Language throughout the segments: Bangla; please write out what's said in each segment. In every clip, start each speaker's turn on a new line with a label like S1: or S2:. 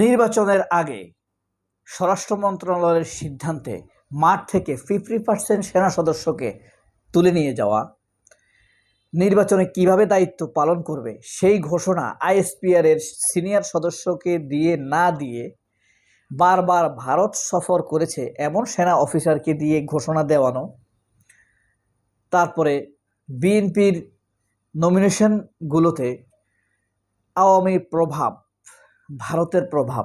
S1: নির্বাচনের আগে স্বরাষ্ট্র মন্ত্রণালয়ের সিদ্ধান্তে মাঠ থেকে ফিফটি পার্সেন্ট সেনা সদস্যকে তুলে নিয়ে যাওয়া, নির্বাচনে কীভাবে দায়িত্ব পালন করবে সেই ঘোষণা আইএসপিআর এর সিনিয়র সদস্যকে দিয়ে না দিয়ে বারবার ভারত সফর করেছে এমন সেনা অফিসারকে দিয়ে ঘোষণা দেওয়ানো, তারপরে বিএনপির নমিনেশনগুলোতে আওয়ামী প্রভাব ভারতের প্রভাব।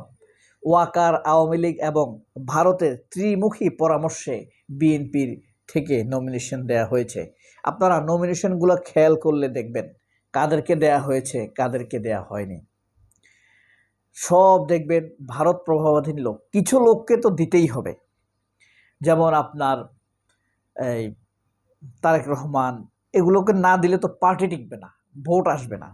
S1: ওয়াকার আওয়ামী লীগ এবং ভারতের ত্রিমুখী পরামর্শে বিএনপির থেকে নমিনেশন দেয়া হয়েছে। আপনারা নমিনেশনগুলো খেয়াল করলে দেখবেন কাদেরকে দেয়া হয়েছে, কাদেরকে দেয়া হয়নি। সব দেখবেন ভারত প্রভাবাধীন লোক। কিছু লোককে তো দিতেই হবে। যেমন আপনার এই তারেক রহমান, এগুলোকে না দিলে তো পার্টি টিকবে না, ভোট আসবে না।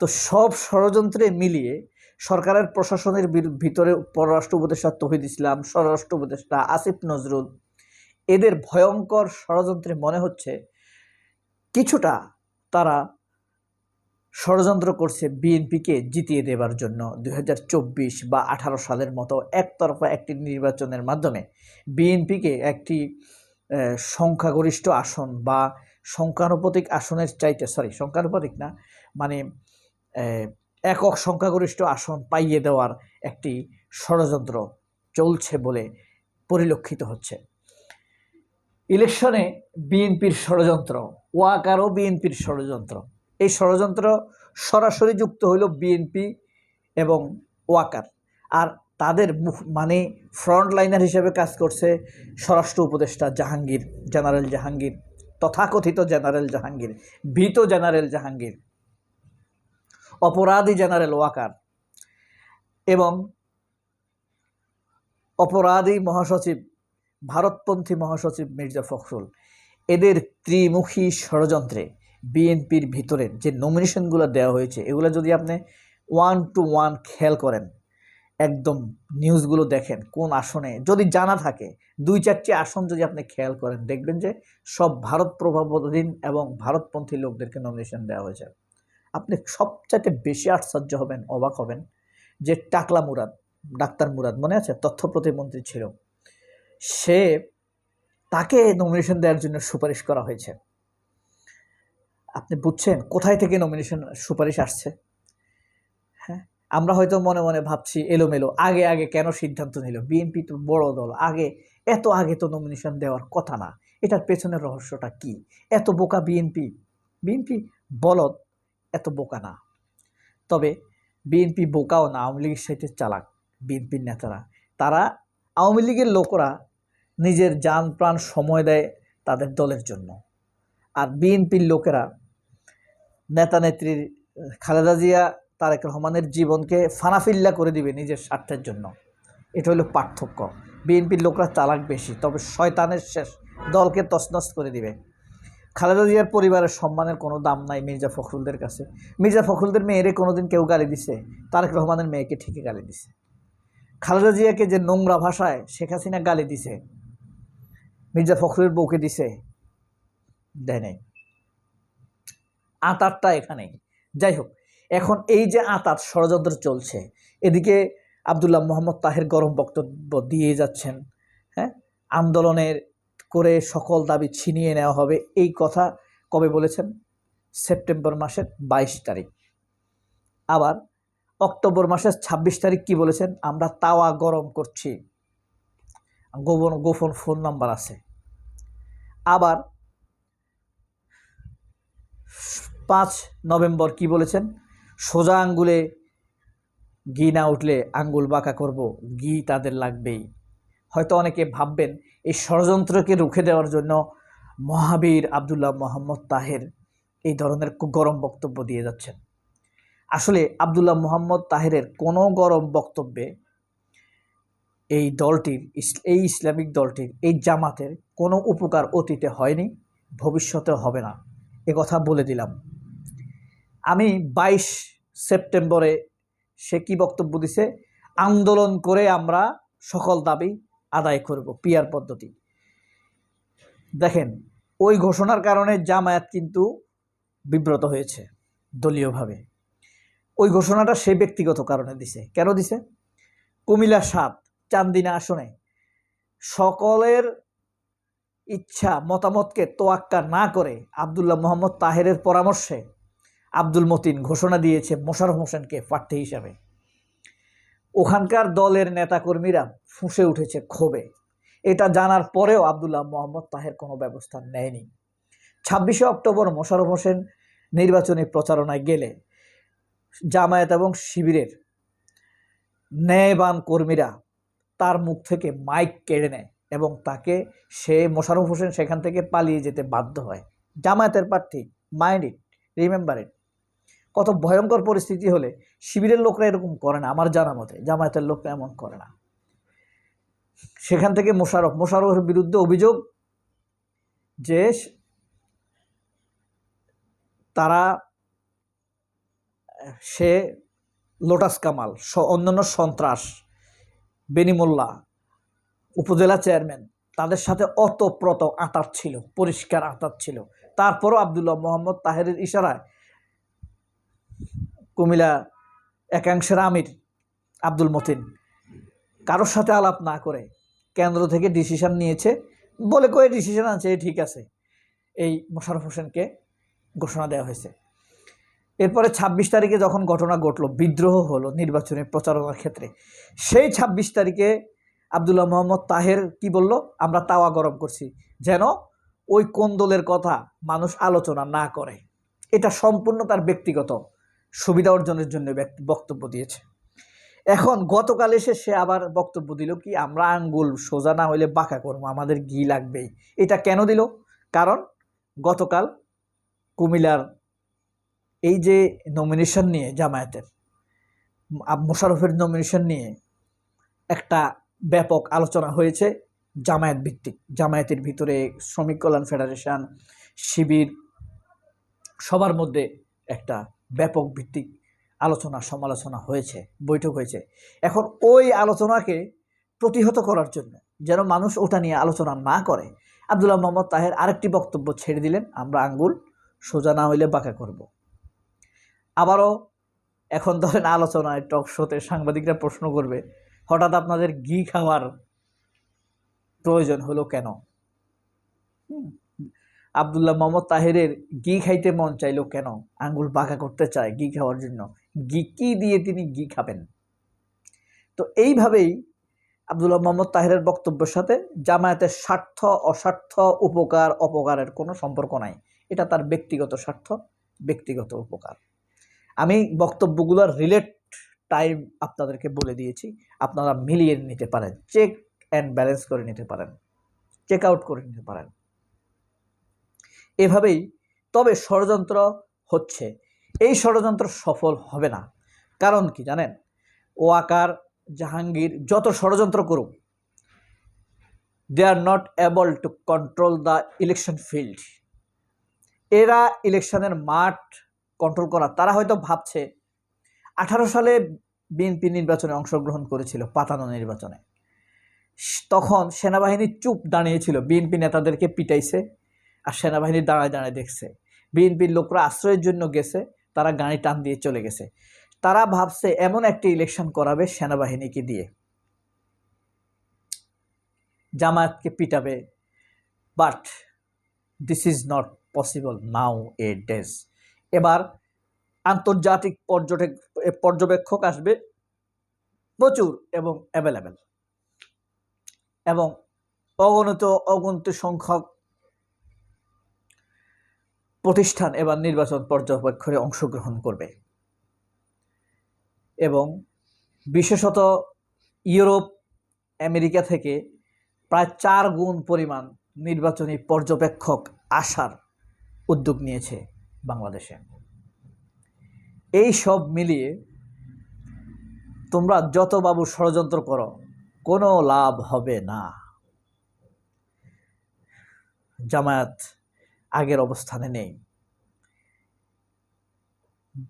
S1: তো সব ষড়যন্ত্রে মিলিয়ে সরকারের প্রশাসনের ভিতরে পররাষ্ট্র উপদেষ্টা তহিদ ইসলাম স্বরাষ্ট্র উপদেষ্টা আসিফ নজরুল। এদের ভয়ঙ্কর ষড়যন্ত্রে মনে হচ্ছে কিছুটা তারা ষড়যন্ত্র করছে বিএনপিকে জিতিয়ে দেবার জন্য। দু হাজার চব্বিশ বা আঠারো সালের মতো একতরফা একটি নির্বাচনের মাধ্যমে বিএনপিকে একটি সংখ্যাগরিষ্ঠ আসন বা সংখ্যানুপাতিক আসনের চাইতে, সরি, সংখ্যানুপাতিক না মানে একক সংখ্যাগরিষ্ঠ আসন পাইয়ে দেওয়ার একটি ষড়যন্ত্র চলছে বলে পরিলক্ষিত হচ্ছে। ইলেকশনে বিএনপির ষড়যন্ত্র ওয়াকারও বিএনপির ষড়যন্ত্র। এই ষড়যন্ত্র সরাসরি যুক্ত হইল বিএনপি এবং ওয়াকার। আর তাদের মুখ- মানে ফ্রন্ট লাইনার হিসেবে কাজ করছে স্বরাষ্ট্র উপদেষ্টা জাহাঙ্গীর, জেনারেল জাহাঙ্গীর, তথাকথিত জেনারেল জাহাঙ্গীর, ভীত জেনারেল জাহাঙ্গীর। অপরাধী জেনারেল ওয়াকার এবং অপরাধী মহাসচিব, ভারতপন্থী মহাসচিব মির্জা ফখরুল। এদের ত্রিমুখী ষড়যন্ত্রে বিএনপির ভিতরে যে নমিনেশনগুলো দেওয়া হয়েছে, এগুলো যদি আপনি ওয়ান টু ওয়ান খেয়াল করেন, একদম নিউজগুলো দেখেন, কোন আসনে যদি জানা থাকে, দুই চারটি আসন যদি আপনি খেয়াল করেন, দেখবেন যে সব ভারত প্রভাবাধীন এবং ভারতপন্থী লোকদেরকে নমিনেশন দেওয়া হয়েছে। আপনি সবচাইতে বেশি আশ্চর্য হবেন, অবাক হবেন যে টাকলা মুরাদ, ডাক্তার মুরাদ, মনে আছে? তথ্য প্রতিমন্ত্রী ছিল। সে তাকে নমিনেশন দেওয়ার জন্য সুপারিশ করা হয়েছে। আপনি বুঝছেন কোথায় থেকে নমিনেশন সুপারিশ আসছে? হ্যাঁ আমরা হয়তো মনে মনে ভাবছি এলোমেলো, আগে আগে কেন সিদ্ধান্ত নিল? বিএনপি তো বড় দল, আগে, এত আগে তো নমিনেশন দেওয়ার কথা না। এটার পেছনের রহস্যটা কি? এত বোকা বিএনপি বিএনপি বলদ এত বোকা না। তবে বিএনপি বোকাও না, আওয়ামী লীগের সাথে চালাক বিএনপির নেতারা। তারা আওয়ামী লীগের লোকরা নিজের যান, প্রাণ, সময় দেয় তাদের দলের জন্য। আর বিএনপির লোকেরা নেতা নেত্রীর খালেদা জিয়া, তারেক রহমানের জীবনকে ফানাফিল্লা করে দিবে নিজের স্বার্থের জন্য। এটা হলো পার্থক্য। বিএনপির লোকরা চালাক বেশি, তবে শয়তানের শেষ দলকে তছনছ করে দিবে। খালেদা জিয়ার পরিবারের সম্মানের কোনো দাম নাই মির্জা ফখরুলদের কাছে। মির্জা ফখরুলদের মেয়েরে কোনোদিন কেউ গালি দিছে? তারেক রহমানের মেয়েকে ঠিকই গালি দিছে। খালেদা জিয়াকে যে নোংরা ভাষায় শেখ হাসিনা গালি দিছে, মির্জা ফখরুলের বউকে দিছে, দেয় নাই। আতারটা এখানে যাই হোক, এখন এই যে আতাত ষড়যন্ত্র চলছে, এদিকে আবদুল্লাহ মোহাম্মদ তাহের গরম বক্তব্য দিয়ে যাচ্ছেন হ্যাঁ? আন্দোলনের করে সকল দাবি ছিনিয়ে নেওয়া হবে। এই কথা কবে বলেছেন? সেপ্টেম্বর মাসের বাইশ তারিখ। আবার অক্টোবর মাসের ছাব্বিশ তারিখ কি বলেছেন? আমরা তাওয়া গরম করছি। গোপন গোপন ফোন নাম্বার আছে। আবার পাঁচ নভেম্বর কি বলেছেন? সোজা আঙ্গুলে ঘি না উঠলে আঙ্গুল বাঁকা করব, ঘি তাদের লাগবেই। হয়তো অনেকে ভাববেন এই ষড়যন্ত্রকে রুখে দেওয়ার জন্য মহাবীর আবদুল্লাহ মোহাম্মদ তাহের এই ধরনের গরম বক্তব্য দিয়ে যাচ্ছেন। আসলে আবদুল্লাহ মোহাম্মদ তাহেরের কোনো গরম বক্তব্যে এই দলটির এই ইসলামিক দলটির, এই জামাতের কোনো উপকার অতীতে হয়নি ভবিষ্যতে হবে না। এ কথা বলে দিলাম। আমি বাইশ সেপ্টেম্বরে সে কি বক্তব্য দিছে? আন্দোলন করে আমরা সকল দাবি আদায় করব পিয়ার পদ্ধতি। দেখেন, ওই ঘোষণার কারণে জামায়াত কিন্তু বিব্রত হয়েছে দলীয়ভাবে। ওই ঘোষণাটা সে ব্যক্তিগত কারণে দিছে। কেন দিছে? কুমিলা সাত, চান্দিনা আসনে সকলের ইচ্ছা, মতামতকে তোয়াক্কা না করে আবদুল্লাহ মোহাম্মদ তাহেরের পরামর্শে আব্দুল মতিন ঘোষণা দিয়েছে মোশারফ হোসেনকে প্রার্থী হিসাবে। ওখানকার দলের নেতাকর্মীরা ফুঁসে উঠেছে ক্ষোভে। এটা জানার পরেও আবদুল্লাহ মোহাম্মদ তাহের কোনো ব্যবস্থা নেয়নি। ছাব্বিশে অক্টোবর মোশারফ হোসেন নির্বাচনী প্রচারণায় গেলে জামায়াত এবং শিবিরের ন্যায়বান কর্মীরা তার মুখ থেকে মাইক কেড়ে নেয় এবং তাকে সে মোশারফ হোসেন সেখান থেকে পালিয়ে যেতে বাধ্য হয়। জামায়াতের প্রার্থী মাইন্ড ইট, রিমেম্বার ইট। কত ভয়ঙ্কর পরিস্থিতি হলে শিবিরের লোকরা এরকম করে না, আমার জানা মতে। জামায়াতের লোকরা এমন করে না। সেখান থেকে মোশারফ মোশারফের বিরুদ্ধে অভিযোগ যে তারা, সে লোটাস কামাল অন্যান্য সন্ত্রাস বেনিমোল্লা উপজেলা চেয়ারম্যান, তাদের সাথে অতপ্রত আঁতার ছিল, পরিষ্কার আঁতার ছিল। তারপরও আবদুল্লাহ মোহাম্মদ তাহেরের ইশারায় কুমিল্লা একাংশের আমির আব্দুল মতিন। কারোর সাথে আলাপ না করে কেন্দ্র থেকে ডিসিশন নিয়েছে, বলে কয়ে ডিসিশন আছে ঠিক আছে। এই মোশারফ হোসেনকে ঘোষণা দেওয়া হয়েছে। এরপরে ছাব্বিশ তারিখে যখন ঘটনা ঘটলো, বিদ্রোহ হলো নির্বাচনী প্রচারণার ক্ষেত্রে, সেই ছাব্বিশ তারিখে আবদুল্লাহ মোহাম্মদ তাহের কি বলল? আমরা তাওয়া গরম করছি, যেন ওই কোন্দলের কথা মানুষ আলোচনা না করে। এটা সম্পূর্ণ তার ব্যক্তিগত সুবিধা অর্জনের জন্য বক্তব্য দিয়েছে। এখন গতকাল এসে সে আবার বক্তব্য দিল কি, আমরা আঙ্গুল সোজা না হইলে বাঁকা করব, আমাদের ঘি লাগবেই। এটা কেন দিল? কারণ গতকাল কুমিলার এই যে নমিনেশন নিয়ে জামায়াতের মোশারফের নমিনেশন নিয়ে একটা ব্যাপক আলোচনা হয়েছে জামায়াত ভিত্তিক। জামায়াতের ভিতরে শ্রমিক কল্যাণ ফেডারেশন, শিবির, সবার মধ্যে একটা ব্যাপক ভিত্তিক আলোচনা সমালোচনা হয়েছে বৈঠক হয়েছে। এখন ওই আলোচনাকে প্রতিহত করার জন্য যেন মানুষ ওটা নিয়ে আলোচনা না করে আবদুল্লাহ মোহাম্মদ তাহের আরেকটি বক্তব্য ছেড়ে দিলেন আমরা আঙ্গুল সোজা না হইলে বাঁকা করব। আবারও এখন ধরেন আলোচনায় টক শোতে সাংবাদিকরা প্রশ্ন করবে হঠাৎ আপনাদের ঘি খাওয়ার প্রয়োজন হলো কেন? হুম, আবদুল্লাহ মোহাম্মদ তাহেরের ঘি খাইতে মন চাইলো কেন? আঙ্গুল বাঁকা করতে চায় ঘি খাওয়ার জন্য। ঘি কি দিয়ে তিনি ঘি খাবেন? তো এইভাবেই আবদুল্লাহ মোহাম্মদ তাহেরের বক্তব্যের সাথে জামায়াতের স্বার্থ, অস্বার্থ, উপকার, অপকারের কোনো সম্পর্ক নাই। এটা তার ব্যক্তিগত স্বার্থ, ব্যক্তিগত উপকার। আমি বক্তব্যগুলোর রিলেট টাইম আপনাদেরকে বলে দিয়েছি। আপনারা মিলিয়ে নিতে পারেন। চেক অ্যান্ড ব্যালেন্স করে নিতে পারেন। চেক আউট করে নিতে পারেন। এভাবেই তবে ষড়যন্ত্র হচ্ছে। এই ষড়যন্ত্র সফল হবে না। কারণ কি জানেন? ওয়াকার জাহাঙ্গীর যত ষড়যন্ত্র করুক they are not able to control the election field এরা ইলেকশনের মাঠ কন্ট্রোল করা, তারা হয়তো ভাবছে, আঠারো সালে বিএনপি নির্বাচনে অংশগ্রহণ করেছিল পাতানো নির্বাচনে। তখন সেনাবাহিনী চুপ দাঁড়িয়েছিল, বিএনপি নেতাদেরকে পিটাইছে। আর সেনাবাহিনী দাঁড়ায় দাঁড়ায় দেখছে। বিএনপির লোকরা আশ্রয়ের জন্য গেছে, তারা গাড়ি টান দিয়ে চলে গেছে। তারা ভাবছে এমন একটি ইলেকশন করাবে সেনাবাহিনীকে দিয়ে। জামায়াতকে পিটাবে। But this is not possible nowadays এবার আন্তর্জাতিক পর্যটক পর্যবেক্ষক আসবে প্রচুর এবং অ্যাভেলেবেল এবং অগণিত অগণিত সংখ্যক প্রতিষ্ঠান এবার নির্বাচন পর্যবেক্ষণে অংশগ্রহণ করবে। এবং বিশেষত ইউরোপ, আমেরিকা থেকে প্রায় চার গুণ পরিমাণ নির্বাচনী পর্যবেক্ষক আসার উদ্যোগ নিয়েছে বাংলাদেশে। এই সব মিলিয়ে তোমরা যত বাবু ষড়যন্ত্র করো, কোনো লাভ হবে না। জামায়াত আগের অবস্থানে নেই।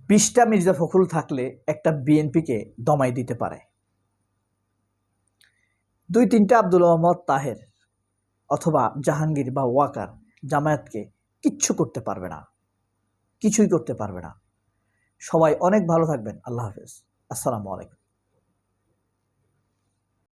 S1: বিশটা মির্জা ফখরুল থাকলে একটা বিএনপিকে দমাই দিতে পারে। দুই তিনটা আব্দুল মোহাম্মদ তাহের অথবা জাহাঙ্গীর বা ওয়াকার জামায়াতকে কিচ্ছু করতে পারবে না। কিছুই করতে পারবে না। সবাই অনেক ভালো থাকবেন। আল্লাহ হাফেজ। আসসালামু আলাইকুম।